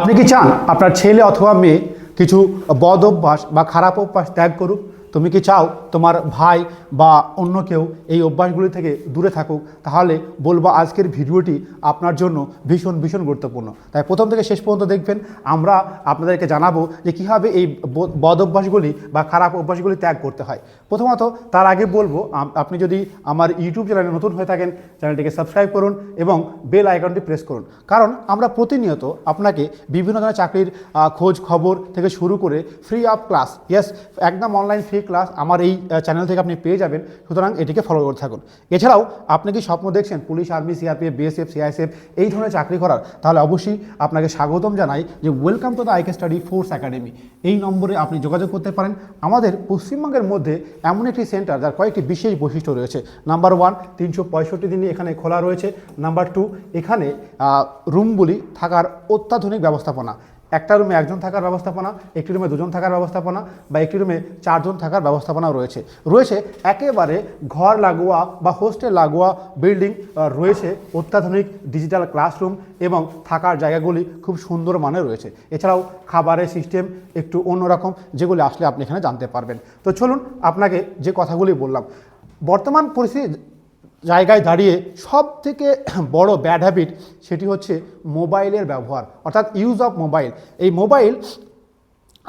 আপনি কি চান আপনার ছেলে অথবা মেয়ে কিছু বদ অভ্যাস বা খারাপ অভ্যাস ত্যাগ করুক? তুমি কি চাও তোমার ভাই বা অন্য কেউ এই অভ্যাসগুলি থেকে দূরে থাকুক? তাহলে বলব আজকের ভিডিওটি আপনার জন্য ভীষণ ভীষণ গুরুত্বপূর্ণ। তাই প্রথম থেকে শেষ পর্যন্ত দেখবেন, আমরা আপনাদেরকে জানাব যে কীভাবে এই বদ অভ্যাসগুলি বা খারাপ অভ্যাসগুলি ত্যাগ করতে হয়। প্রথমত তার আগে বলব আপনি যদি আমার ইউটিউব চ্যানেলে নতুন হয়ে থাকেন, চ্যানেলটিকে সাবস্ক্রাইব করুন এবং বেল আইকনটি প্রেস করুন। কারণ আমরা প্রতিনিয়ত আপনাকে বিভিন্ন ধরনের চাকরির খোঁজ খবর থেকে শুরু করে ফ্রি অফ ক্লাস ইয়েস একদম অনলাইন ফ্রি ক্লাস আমার এই চ্যানেল থেকে আপনি পেয়ে যাবেন, সুতরাং এটিকে ফলো করতে থাকুন। এছাড়াও, আপনি কি স্বপ্ন দেখছেন? Police army CRPF BSF CISF এই ধরনের চাকরি করার, তাহলে অবশ্যই আপনাকে স্বাগতম জানাই যে welcome to the IK study force academy এই নম্বরে আপনি যোগাযোগ করতে পারেন। আমাদের পশ্চিমবঙ্গের মধ্যে এমন একটি সেন্টার যার কয়েকটি বিশেষ বৈশিষ্ট্য রয়েছে। নাম্বার ওয়ান তিনশো পঁয়ষট্টি দিনই এখানে খোলা রয়েছে। নাম্বার টু এখানে রুমগুলি থাকার অত্যাধুনিক ব্যবস্থাপনা। একটা রুমে একজন থাকার ব্যবস্থাপনা, একটি রুমে দুজন থাকার ব্যবস্থাপনা বা একটি রুমে চারজন থাকার ব্যবস্থাপনাও রয়েছে। রয়েছে একেবারে ঘর লাগোয়া বা হোস্টেল লাগোয়া বিল্ডিং রয়েছে অত্যাধুনিক ডিজিটাল ক্লাসরুম এবং থাকার জায়গাগুলি খুব সুন্দর মানে রয়েছে। এছাড়াও খাবারের সিস্টেম একটু অন্যরকম, যেগুলি আসলে আপনি এখানে জানতে পারবেন। তো চলুন আপনাকে যে কথাগুলি বললাম, বর্তমান পরিস্থিতি জায়গায় দাঁড়িয়ে সব থেকে বড় ব্যাড হ্যাবিট সেটি হচ্ছে মোবাইলের ব্যবহার, অর্থাৎ ইউজ অফ মোবাইল এই মোবাইল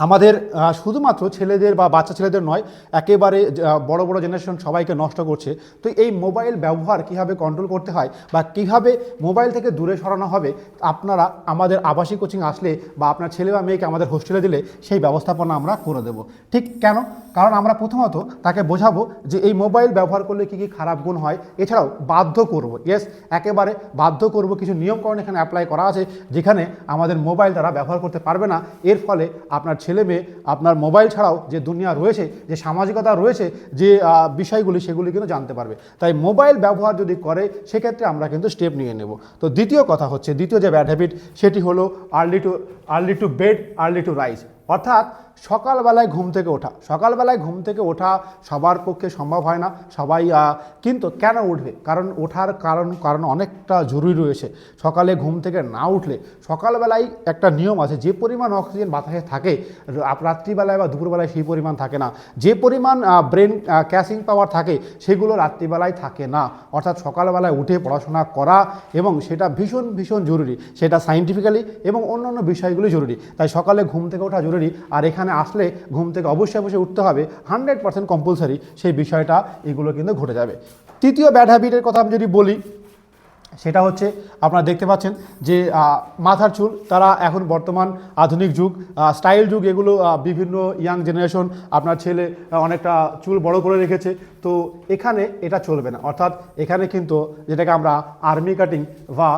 আমাদের শুধুমাত্র ছেলেদের বা বাচ্চা ছেলেদের নয়, একেবারে বড় বড় জেনারেশন সবাইকে নষ্ট করছে। তো এই মোবাইল ব্যবহার কীভাবে কন্ট্রোল করতে হয় বা কীভাবে মোবাইল থেকে দূরে সরানো হবে, আপনারা আমাদের আবাসিক কোচিং আসলে বা আপনার ছেলে বা মেয়েকে আমাদের হোস্টেলে দিলে সেই ব্যবস্থাপনা আমরা করে দেব। ঠিক কেন? কারণ আমরা প্রথমত তাকে বোঝাবো যে এই মোবাইল ব্যবহার করলে কী কী খারাপ গুণ হয়, এছাড়াও বাধ্য করব। ইয়েস একেবারে বাধ্য করব। কিছু নিয়মকরণ এখানে অ্যাপ্লাই করা আছে, যেখানে আমাদের মোবাইল তারা ব্যবহার করতে পারবে না। এর ফলে আপনার ছেলে মেয়ে আপনার মোবাইল ছাড়াও যে দুনিয়া রয়েছে, যে সামাজিকতা রয়েছে, যে বিষয়গুলি সেগুলি কিন্তু জানতে পারবে। তাই মোবাইল ব্যবহার যদি করে, সেক্ষেত্রে আমরা কিন্তু স্টেপ নিয়ে নেব। তো দ্বিতীয় কথা হচ্ছে, দ্বিতীয় যে ব্যাড হ্যাবিট সেটি হলো early to early to bed early to rise অর্থাৎ সকালবেলায় ঘুম থেকে ওঠা। সকালবেলায় ঘুম থেকে ওঠা সবার পক্ষে সম্ভব হয় না। সবাই কিন্তু কেন উঠবে? কারণ ওঠার কারণ কারণ অনেকটা জরুরি রয়েছে। সকালে ঘুম থেকে না উঠলে সকালবেলায় একটা নিয়ম আছে, যে পরিমাণ অক্সিজেন বাতাসে থাকে রাত্রিবেলায় বা দুপুরবেলায় সেই পরিমাণ থাকে না। যে পরিমাণ ব্রেন ক্যাশিং পাওয়ার থাকে, সেগুলো রাত্রিবেলায় থাকে না। অর্থাৎ সকালবেলায় উঠে পড়াশোনা করা এবং সেটা ভীষণ ভীষণ জরুরি। সেটা সাইন্টিফিক্যালি এবং অন্যান্য বিষয়গুলি জরুরি। তাই সকালে ঘুম থেকে ওঠা জরুরি। আর এখানে আসলে ঘুম থেকে অবশ্যই অবশ্যই উঠতে হবে। হান্ড্রেড পার্সেন্ট কম্পালসারি সেই বিষয়টা এগুলো কিন্তু ঘটে যাবে। তৃতীয় ব্যাড হ্যাবিটের কথা আমি যদি বলি সেটা হচ্ছে আপনারা দেখতে পাচ্ছেন যে মাথার চুল তারা এখন বর্তমান আধুনিক যুগ স্টাইল যুগ এগুলো বিভিন্ন ইয়াং জেনারেশন আপনার ছেলে অনেকটা চুল বড় করে রেখেছে। তো এখানে এটা চলবে না। অর্থাৎ এখানে কিন্তু যেটাকে আমরা আর্মি কাটিং বা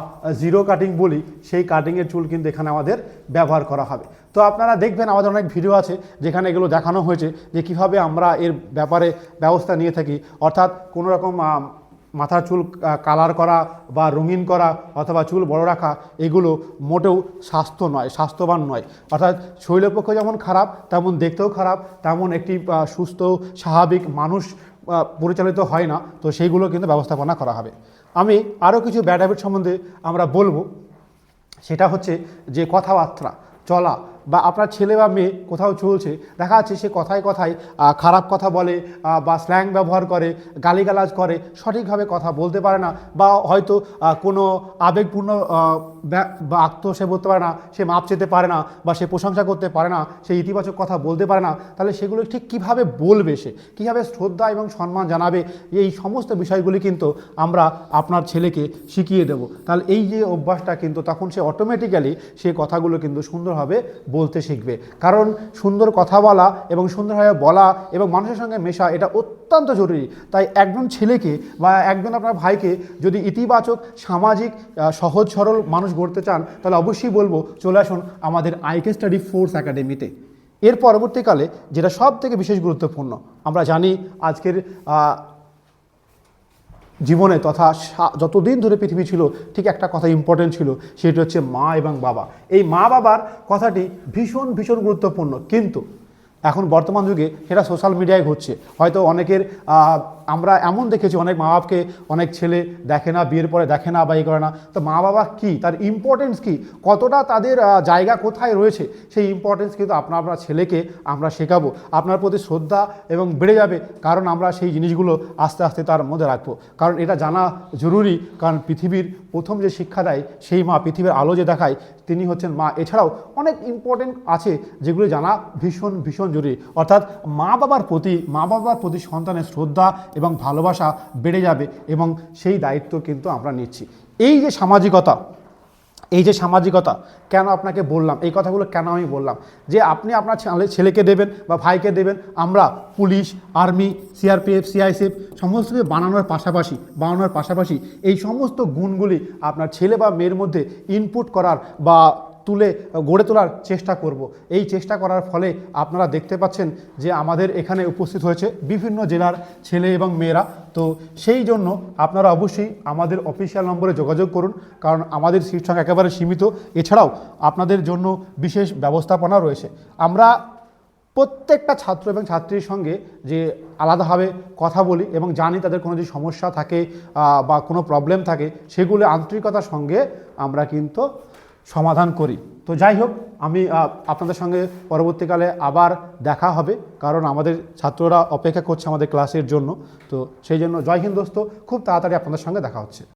জিরো কাটিং বলি সেই কাটিংয়ের চুল কিন্তু এখানে আমাদের ব্যবহার করা হবে। তো আপনারা দেখবেন আমাদের অনেক ভিডিও আছে যেখানে এগুলো দেখানো হয়েছে যে কীভাবে আমরা এর ব্যাপারে ব্যবস্থা নিয়ে থাকি। অর্থাৎ কোনো রকম আহ, মাথার চুল কালার করা বা রঙিন করা অথবা চুল বড় রাখা, এগুলো মোটেও স্বাস্থ্য নয়, স্বাস্থ্যবান নয়। অর্থাৎ শরীরের পক্ষে যেমন খারাপ, তেমন দেখতেও খারাপ, তেমন একটি সুস্থ, স্বাভাবিক মানুষ পরিচালিত হয় না। তো সেইগুলো কিন্তু ব্যবস্থাপনা করা হবে। আমি আরও কিছু ব্যাড হ্যাবিট সম্বন্ধে আমরা বলব। সেটা হচ্ছে যে কথাবার্তা, চলা বা আপনার ছেলে বা মেয়ে কোথাও চলছে, দেখা যাচ্ছে সে কথায় কথায় খারাপ কথা বলে বা স্ল্যাং ব্যবহার করে, গালিগালাজ করে, সঠিকভাবে কথা বলতে পারে না, বা হয়তো কোনো আবেগপূর্ণ বা আত্ম সে বলতে পারে না, সে মাপ চেতে পারে না, বা সে প্রশংসা করতে পারে না, সে ইতিবাচক কথা বলতে পারে না, তাহলে সেগুলো ঠিক কীভাবে বলবে সে? কীভাবে শ্রদ্ধা এবং সম্মান জানাবে? এই সমস্ত বিষয়গুলি কিন্তু আমরা আপনার ছেলেকে শিখিয়ে দেব। তাহলে এই যে অভ্যাসটা কিন্তু তখন সে অটোমেটিক্যালি সে কথাগুলো কিন্তু সুন্দরভাবে বলতে শিখবে। কারণ সুন্দর কথা বলা এবং সুন্দরভাবে বলা এবং মানুষের সঙ্গে মেশা, এটা অত্যন্ত জরুরি। তাই একজন ছেলেকে বা একজন আপনার ভাইকে যদি ইতিবাচক, সামাজিক সহজ, সরল মানুষ গড়তে চান, তাহলে অবশ্যই বলব, চলে আসুন আমাদের আইকে স্টাডি ফোর্স একাডেমিতে। এর পরবর্তীকালে যেটা সব থেকে বিশেষ গুরুত্বপূর্ণ, আমরা জানি আজকের জীবনে তথা যতদিন ধরে পৃথিবী ছিল, ঠিক একটা কথা ইম্পর্টেন্ট ছিল, সেটি হচ্ছে মা এবং বাবা। এই মা বাবার কথাটি ভীষণ ভীষণ গুরুত্বপূর্ণ। কিন্তু এখন বর্তমান যুগে সেটা সোশ্যাল মিডিয়ায় ঘটছে। হয়তো অনেকের আমরা এমন দেখেছি, অনেক মা বাপকে অনেক ছেলে দেখে না, বিয়ের পরে দেখে না বা করে না। তো মা বাবা কি? তার ইম্পর্টেন্স কি? কতটা তাদের জায়গা কোথায় রয়েছে? সেই ইম্পর্টেন্স কিন্তু আপনার আপনার ছেলেকে আমরা শেখাবো। আপনার প্রতি শ্রদ্ধা এবং বেড়ে যাবে, কারণ আমরা সেই জিনিসগুলো আস্তে আস্তে তার মধ্যে রাখব। কারণ এটা জানা জরুরি, কারণ পৃথিবীর প্রথম যে শিক্ষা দেয়, সেই মা পৃথিবীর আলো যে দেখায়, তিনি হচ্ছেন মা। এছাড়াও অনেক ইম্পর্টেন্ট আছে, যেগুলো জানা ভীষণ ভীষণ জরুরি। অর্থাৎ মা বাবার প্রতি, মা বাবার প্রতি সন্তানের শ্রদ্ধা এবং ভালোবাসা বেড়ে যাবে এবং সেই দায়িত্ব কিন্তু আমরা নিচ্ছি। এই যে সামাজিকতা, এই যে সামাজিকতা, কেন আপনাকে বললাম? এই কথাগুলো কেন আমি বললাম? যে আপনি আপনার ছেলে- ছেলেকে দেবেন বা ভাইকে দেবেন, আমরা পুলিশ, আর্মি, সিআরপিএফ, সিআইসিএফ, সমস্ত কিছু বানানোর পাশাপাশি বানানোর পাশাপাশি এই সমস্ত গুণগুলি আপনার ছেলে বা মেয়ের মধ্যে ইনপুট করার বা তুলে, গড়ে তোলার চেষ্টা করব। এই চেষ্টা করার ফলে আপনারা দেখতে পাচ্ছেন যে আমাদের এখানে উপস্থিত হয়েছে বিভিন্ন জেলার ছেলে এবং মেয়েরা। তো সেই জন্য আপনারা অবশ্যই আমাদের অফিসিয়াল নম্বরে যোগাযোগ করুন, কারণ আমাদের সিট সংখ্যা একেবারে সীমিত। এছাড়াও আপনাদের জন্য বিশেষ ব্যবস্থাপনা রয়েছে। আমরা প্রত্যেকটা ছাত্র এবং ছাত্রীর সঙ্গে যে আলাদাভাবে কথা বলি এবং জানি তাদের কোনো যদি সমস্যা থাকে বা কোনো প্রবলেম থাকে, সেগুলো আন্তরিকতার সঙ্গে আমরা কিন্তু সমাধান করি। তো যাই হোক, আমি আপনাদের সঙ্গে পরবর্তীকালে আবার দেখা হবে, কারণ আমাদের ছাত্ররা অপেক্ষা করছে আমাদের ক্লাসের জন্য। তো সেই জন্য জয় হিন্দ দোস্ত, খুব তাড়াতাড়ি আপনাদের সঙ্গে দেখা হচ্ছে।